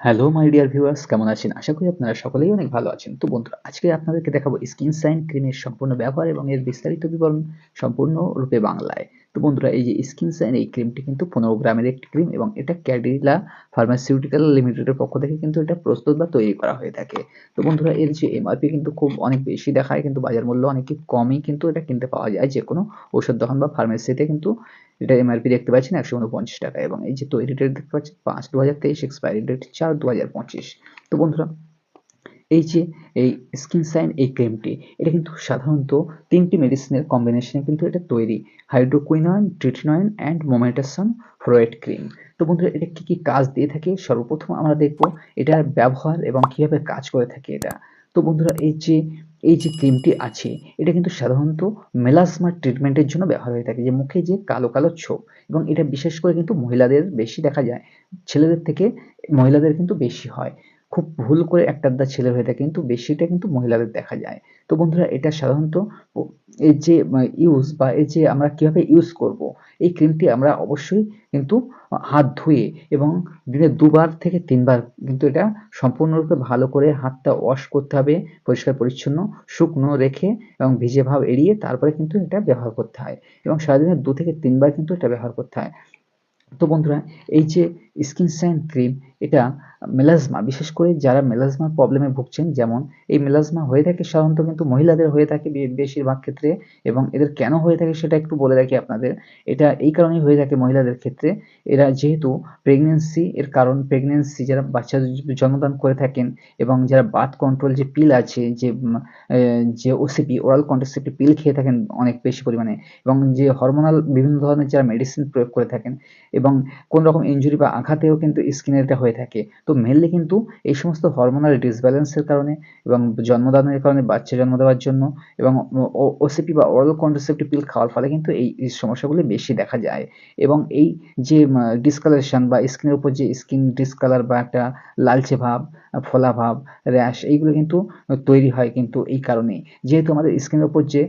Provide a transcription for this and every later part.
Hello my dear viewers কেমন আছেন? আশা করি আপনারা সকলেই অনেক ভালো আছেন। তো বন্ধুরা, আজকে আপনাদেরকে দেখাবো স্কিন সাইন ক্রিমের সম্পূর্ণ ব্যবহার এবং এর বিস্তারিত বিবরণ সম্পূর্ণ রূপে বাংলায়। তো বন্ধুরা, এই যে স্কিন সাইন এই ক্রিমটি কিন্তু পনেরো গ্রামের একটি ক্রিম এবং এটা ক্যাডিলা ফার্মাসিউটিক্যাল লিমিটেডের পক্ষ থেকে কিন্তু এটা প্রস্তুত বা তৈরি করা হয়ে থাকে। তো বন্ধুরা, এর যে এমআরপি কিন্তু খুব অনেক বেশি দেখায়, কিন্তু বাজার মূল্য অনেক কমই কিন্তু এটা কিনতে পাওয়া যায়। যে কোনো ঔষধ দোকান বা ফার্মেসিতে কিন্তু এটা এমআরপি দেখতে পাচ্ছেন একশো উনপঞ্চাশ টাকা এবং এই যে তৈরি ডেট দেখতে পাচ্ছেন পাঁচ দু হাজার তেইশ এক্সপায়ারি ডেট চার দু হাজার পঁচিশ। তো বন্ধুরা, এই যে এই স্কিন সাইন এই ক্রিমটি এটা কিন্তু সাধারণত তিনটি মেডিসিনের কম্বিনেশনে কিন্তু এটা তৈরি। Hydroquinone tretinoin and mometasone furoate cream তো বন্ধুরা, এটা কী কী কাজ দিয়ে থাকে? সর্বপ্রথম আমরা দেখব এটার ব্যবহার এবং কীভাবে কাজ করে থাকে এটা। তো বন্ধুরা এই যে এই যে ক্রিমটি আছে, এটা কিন্তু সাধারণত মেলাসমা ট্রিটমেন্টের জন্য ব্যবহার হয়ে থাকে। যে মুখে যে কালো কালো ছোপ, এবং এটা বিশেষ করে কিন্তু মহিলাদের বেশি দেখা যায়। ছেলেদের থেকে মহিলাদের কিন্তু বেশি হয়। খুব ভুল করে একটা আধটা ছেলে হয়ে থাকে, কিন্তু বেশিটা কিন্তু মহিলাদের দেখা যায়। তো বন্ধুরা, এটা সাধারণত এই যে ইউজ বা এই যে আমরা কীভাবে ইউজ করব, এই ক্রিমটি আমরা অবশ্যই কিন্তু হাত ধুয়ে এবং দিনে দুবার থেকে তিনবার কিন্তু এটা সম্পূর্ণরূপে ভালো করে হাতটা ওয়াশ করতে হবে, পরিষ্কার, পরিচ্ছন্ন, শুকনো রেখে এবং ভিজে ভাব এড়িয়ে তারপরে কিন্তু এটা ব্যবহার করতে হয় এবং সারাদিনে দু থেকে তিনবার কিন্তু এটা ব্যবহার করতে হয়। তো বন্ধুরা, এই যে স্কিন সাইন ক্রিম এটা মেলাজমা বিশেষ করে যারা মেলাজমার প্রবলেমে ভুগছেন, যেমন এই মেলাজমা হয়ে থাকে সাধারণত কিন্তু মহিলাদের হয়ে থাকে বেশিরভাগ ক্ষেত্রে এবং এদের কেন হয়ে থাকে সেটা একটু বলে রাখি আপনাদের। এটা এই কারণেই হয়ে থাকে মহিলাদের ক্ষেত্রে। এরা যেহেতু প্রেগনেন্সি এর কারণ প্রেগনেন্সি যারা বাচ্চা জন্মদান করে থাকেন এবং যারা বার্থ কন্ট্রোল যে পিল আছে, যে যে ওসিপি ওরাল কন্ট্রাসেপ্টিভ পিল খেয়ে থাকেন অনেক বেশি পরিমাণে এবং যে হরমোনাল বিভিন্ন ধরনের যারা মেডিসিন প্রয়োগ করে থাকেন এবং কোন রকম ইঞ্জুরি বা আঘাতেও কিন্তু স্কিনের এটা হয়ে থাকে। তো মেনলি কিন্তু এই সমস্ত হরমোনাল ডিসব্যালেন্সের কারণে এবং জন্মদানের কারণে বাচ্চা জন্ম দেওয়ার জন্য এবং ওসিপি বা ওরাল কন্ট্রাসেপ্টিভ পিল খাওয়ার ফলে কিন্তু এই সমস্যাগুলি বেশি দেখা যায়। এবং এই যে ডিসকালারেশন বা স্কিনের উপর যে স্কিন ডিসকালার বা একটা লালচে ভাব, ফোলা ভাব র্যাশ এইগুলো কিন্তু তৈরি হয় কিন্তু এই কারণে যেহেতু আমাদের স্কিনের উপর যে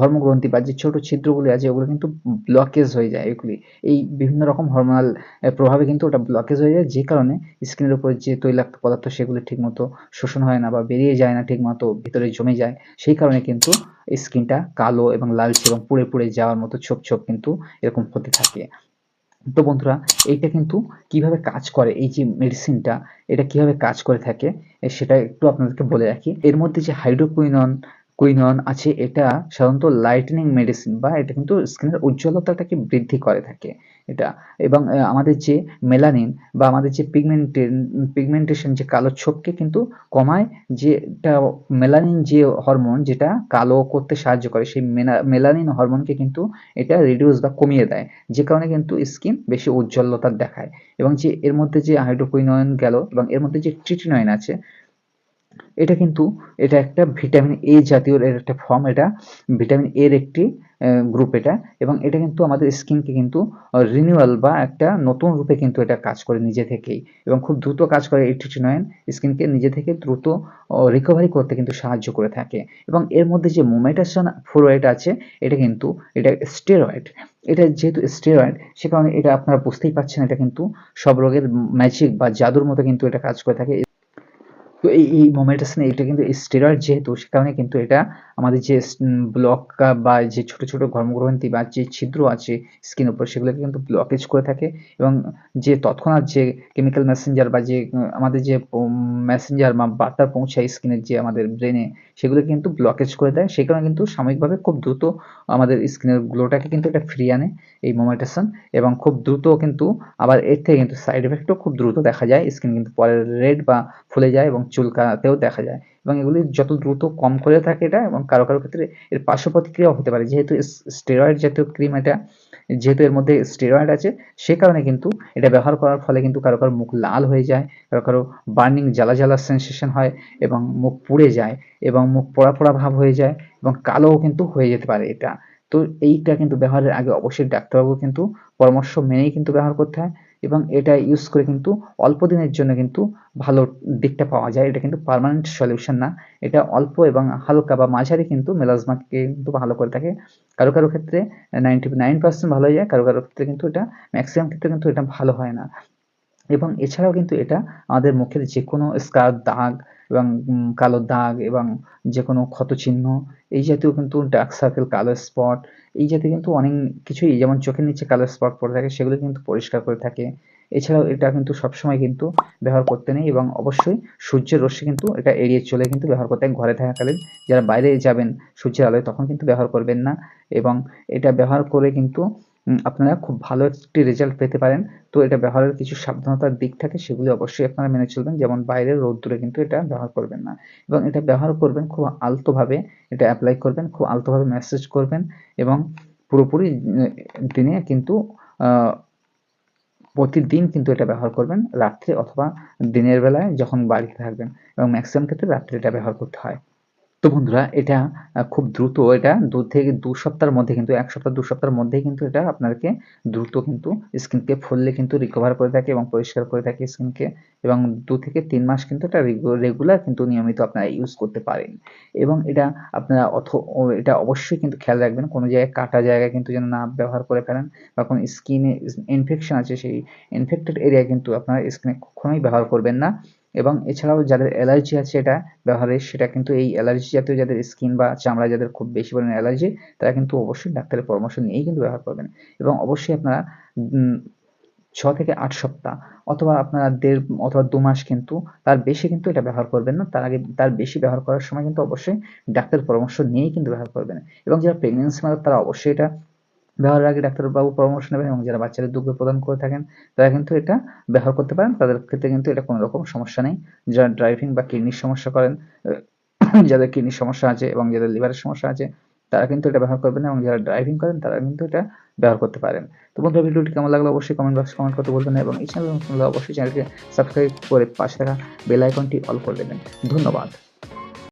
ঘর্মগ্রন্থি বা যে ছোট ছিদ্রগুলি আছে, ওগুলো কিন্তু ব্লকেজ হয়ে যায় এগুলি। এই বিভিন্ন রকম হরমোনাল প্রভাবে কিন্তু ওটা ব্লকেজ হয়ে যায়, যে কারণে স্কিনের উপর যে তৈলাক্ত পদার্থ সেগুলি ঠিকমতো শোষণ হয় না বা বেরিয়ে যায় না ঠিকমতো, ভিতরে জমে যায়, সেই কারণে কিন্তু স্কিনটা কালো এবং লালচে এবং পুড়ে পুড়ে যাওয়ার মতো ছোপ ছোপ কিন্তু এরকম হতে থাকে। তো বন্ধুরা, এইটা কিন্তু কীভাবে কাজ করে, এই যে মেডিসিনটা এটা কীভাবে কাজ করে থাকে, সেটা একটু আপনাদেরকে বলে রাখি। এর মধ্যে যে হাইড্রোকুইনন কুইনন আছে, এটা সাধারণত লাইটনিং মেডিসিন বা এটা কিন্তু স্কিনের উজ্জ্বলতাটাকে বৃদ্ধি করে থাকে, এটা। এবং আমাদের যে মেলানিন বা আমাদের যে পিগমেন্টেন পিগমেন্টেশন যে কালো ছোপকে কিন্তু কমায় যেটা মেলানিন যে হরমোন যেটা কালো করতে সাহায্য করে, সেই মেলানিন হরমোনকে কিন্তু এটা রিডিউস বা কমিয়ে দেয়, যে কারণে কিন্তু স্কিন বেশি উজ্জ্বলতা দেখায়। এবং যে এর মধ্যে যে হাইড্রোকুইনয়ন গেল, এবং এর মধ্যে যে ট্রিটিনয়েন আছে এটা কিন্তু, এটা একটা ভিটামিন এ জাতীয় এর একটা ফর্ম এটা। ভিটামিন এর একটি গ্রুপ এটা। এবং এটা কিন্তু আমাদের স্কিনকে কিন্তু রিনিউয়াল বা একটা নতুন রূপে কিন্তু এটা কাজ করে নিজে থেকেই। এবং খুব দ্রুত কাজ করে এই ট্রিটিনয়েন স্কিনকে নিজে থেকে দ্রুত রিকভারি করতে কিন্তু সাহায্য করে থাকে। এবং এর মধ্যে যে মোমেটাসন ফ্লোরাইড আছে, এটা কিন্তু, এটা স্টেরয়েড এটা যেহেতু স্টেরয়েড সে কারণে এটা আপনারা বুঝতেই পারছেন, এটা কিন্তু সব রোগের ম্যাজিক বা জাদুর মতো কিন্তু এটা কাজ করে থাকে। তো এই এই মোমেন্টাসনে এটা কিন্তু স্টেরয়েড যেহেতু, সে কারণে কিন্তু এটা আমাদের যে ব্লক বা যে ছোট ছোট ঘর্মগ্রন্থি বা যে ছিদ্র আছে স্কিন উপর, সেগুলোকে কিন্তু ব্লকেজ করে থাকে এবং যে তৎক্ষণাৎ যে কেমিক্যাল মেসেঞ্জার বা যে আমাদের যে মেসেঞ্জার বা বার্তা পৌঁছায় স্কিনের যে আমাদের ব্রেনে সেগুলো কিন্তু ব্লকেজ করে দেয়। সেই কারণে কিন্তু সাময়িকভাবে খুব দ্রুত আমাদের স্কিনের গ্লোটাকে কিন্তু এটা ফিরিয়ে আনে এই মোমেন্টেশন এবং খুব দ্রুত কিন্তু আবার এর থেকে কিন্তু সাইড এফেক্টও খুব দ্রুত দেখা যায়। স্কিন কিন্তু পরে রেড বা ফুলে যায় এবং চুলকাতেও দেখা যায় এবং এগুলি যত দ্রুত কম করে থাকে এটা এবং কারও কারও ক্ষেত্রে এর পার্শ্ব প্রতিক্রিয়াও হতে পারে। যেহেতু স্টেরয়েড জাতীয় ক্রিম এটা, যেহেতু এর মধ্যে স্টেরয়েড আছে, সে কারণে কিন্তু এটা ব্যবহার করার ফলে কিন্তু কারও কারও মুখ লাল হয়ে যায়, কারও কারও বার্নিং জ্বালা জ্বালা সেন্সেশন হয় এবং মুখ পুড়ে যায় এবং মুখ পোড়া পোড়া ভাব হয়ে যায় এবং কালোও কিন্তু হয়ে যেতে পারে এটা। তো এইটা কিন্তু ব্যবহারের আগে অবশ্যই ডাক্তারবাবু কিন্তু পরামর্শ মেনেই কিন্তু ব্যবহার করতে হয়। এবং এটা ইউজ করে কিন্তু অল্প দিনের জন্য কিন্তু ভালো দিকটা পাওয়া যায়। এটা কিন্তু পারমানেন্ট সলিউশন না। এটা অল্প এবং হালকা বা মাঝারি কিন্তু মেলাজমাকে কিন্তু ভালো করে থাকে। কারও কারও ক্ষেত্রে নাইনটি নাইন পার্সেন্ট ভালো হয়ে যায়, কারও কারও ক্ষেত্রে কিন্তু এটা ম্যাক্সিমাম ক্ষেত্রে কিন্তু এটা ভালো হয় না। এবং এছাড়াও কিন্তু এটা আমাদের মুখের যে কোনো স্কার দাগ এবং কালো দাগ এবং যেকোনো ক্ষতচিহ্ন এই জাতীয় কিন্তু ডার্ক সার্কেল কালো স্পট এই জাতীয় কিন্তু অনেক কিছুই, যেমন চোখের নিচে কালো স্পট পড়ে থাকে, সেগুলো কিন্তু পরিষ্কার করে থাকে। এছাড়াও এটা কিন্তু সবসময় কিন্তু ব্যবহার করতে নেই এবং অবশ্যই সূর্যের রশ্মি কিন্তু এটা এড়িয়ে চলে কিন্তু ব্যবহার করতে ঘরে থাকাকালীন যারা বাইরে যাবেন, সূর্যের আলোয় তখন কিন্তু ব্যবহার করবেন না এবং এটা ব্যবহার করে কিন্তু আপনারা খুব ভালো একটি রেজাল্ট পেতে পারেন। তো এটা ব্যবহারের কিছু সাবধানতার দিক থাকে, সেগুলি অবশ্যই আপনারা মেনে চলবেন। যেমন বাইরে রোদ্দুরে কিন্তু এটা ব্যবহার করবেন না। এবং এটা ব্যবহার করবেন খুব আলতোভাবে, এটা অ্যাপ্লাই করবেন, খুব আলতোভাবে ম্যাসেজ করবেন এবং পুরোপুরি দিনে কিন্তু প্রতিদিন কিন্তু এটা ব্যবহার করবেন। রাত্রে অথবা দিনের বেলায় যখন বাড়িতে থাকবেন। এবং ম্যাক্সিমাম ক্ষেত্রে রাত্রে এটা ব্যবহার করতে হয়। তো বন্ধুরা, এটা খুব দ্রুত এটা দু থেকে দু সপ্তাহের মধ্যে কিন্তু, এক সপ্তাহ, দু সপ্তাহের মধ্যেই কিন্তু এটা আপনাকে দ্রুত কিন্তু স্কিনকে ফুললে কিন্তু রিকভার করে থাকে এবং পরিষ্কার করে থাকে স্কিনকে এবং দু থেকে তিন মাস কিন্তু এটা রেগুলার কিন্তু নিয়মিত আপনারা ইউজ করতে পারেন। এবং এটা আপনারা অথ এটা অবশ্যই কিন্তু খেয়াল রাখবেন, কোনো জায়গায় কাটা জায়গায় কিন্তু যেন না ব্যবহার করে ফেলেন বা কোনো স্কিনে ইনফেকশন আছে, সেই ইনফেক্টেড এরিয়া কিন্তু আপনারা স্কিনে কখনোই ব্যবহার করবেন না। এবং এছাড়াও যাদের অ্যালার্জি আছে এটা ব্যবহারের সেটা কিন্তু এই অ্যালার্জি জাতীয় যাদের স্কিন বা চামড়া যাদের খুব বেশি পরিমাণে অ্যালার্জি, তারা কিন্তু অবশ্যই ডাক্তারের পরামর্শ নিয়েই কিন্তু ব্যবহার করবেন। এবং অবশ্যই আপনারা ছ থেকে আট সপ্তাহ অথবা আপনারা দেড় অথবা দু মাস কিন্তু তার বেশি কিন্তু এটা ব্যবহার করবেন না। তার আগে তার বেশি ব্যবহার করার সময় কিন্তু অবশ্যই ডাক্তারের পরামর্শ নিয়েই কিন্তু ব্যবহার করবেন। এবং যারা প্রেগনেন্সি মাদার তারা অবশ্যই এটা ব্যবহারের আগে ডাক্তারবাবু পরামর্শ নেবেন এবং যারা বাচ্চাদের দুগ্ধ প্রদান করে থাকেন, তারা কিন্তু এটা ব্যবহার করতে পারেন। তাদের ক্ষেত্রে কিন্তু এটা কোনো রকম সমস্যা নেই। যারা ড্রাইভিং বা কিডনির সমস্যা করেন যাদের কিডনির সমস্যা আছে এবং যাদের লিভারের সমস্যা আছে, তারা কিন্তু এটা ব্যবহার করবেন এবং যারা ড্রাইভিং করেন, তারা কিন্তু এটা ব্যবহার করতে পারেন। তো বন্ধুরা, ভিডিওটি কেমন লাগল অবশ্যই কমেন্ট বক্সে কমেন্ট করতে বলবেন এবং এই চ্যানেল অবশ্যই চ্যানেলকে সাবস্ক্রাইব করে পাশে থাকা বেল আইকনটি অল করে দেবেন। ধন্যবাদ।